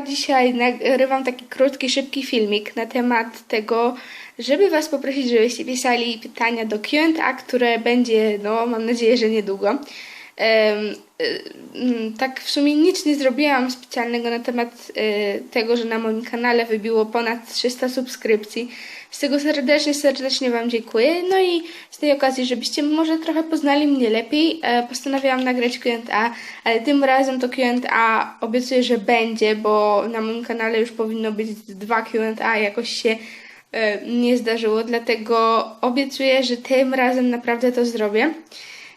dzisiaj nagrywam taki krótki, szybki filmik na temat tego, żeby Was poprosić, żebyście pisali pytania do Q&A, które będzie, no mam nadzieję, że niedługo. Y, mm, tak w sumie nic nie zrobiłam specjalnego na temat y, tego, że na moim kanale wybiło ponad 300 subskrypcji. Z tego serdecznie, serdecznie Wam dziękuję. No i z tej okazji, żebyście może trochę poznali mnie lepiej, e, postanowiłam nagrać Q&A, ale tym razem to Q&A obiecuję, że będzie, bo na moim kanale już powinno być dwa Q&A, jakoś się e, nie zdarzyło, dlatego obiecuję, że tym razem naprawdę to zrobię.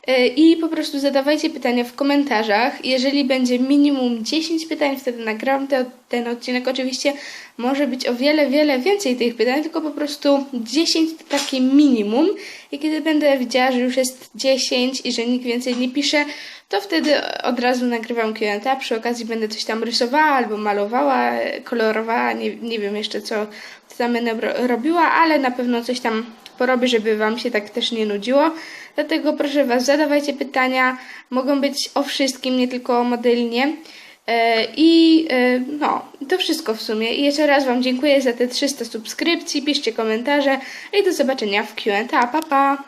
E, I po prostu zadawajcie pytania w komentarzach. Jeżeli będzie minimum 10 pytań, wtedy nagram te, ten odcinek. Oczywiście może być o wiele, wiele więcej tych pytań, tylko po prostu 10 to takie minimum. I kiedy będę widziała, że już jest 10 i że nikt więcej nie pisze, to wtedy od razu nagrywam Q&A. Przy okazji będę coś tam rysowała albo malowała, kolorowała. Nie, nie wiem jeszcze co tam będę ro- robiła, ale na pewno coś tam porobię, żeby Wam się tak też nie nudziło. Dlatego proszę Was, zadawajcie pytania. Mogą być o wszystkim, nie tylko o modelnie. E, I e, no, to wszystko w sumie. I jeszcze raz Wam dziękuję za te 300 subskrypcji. Piszcie komentarze i do zobaczenia w Q&A. Pa, pa!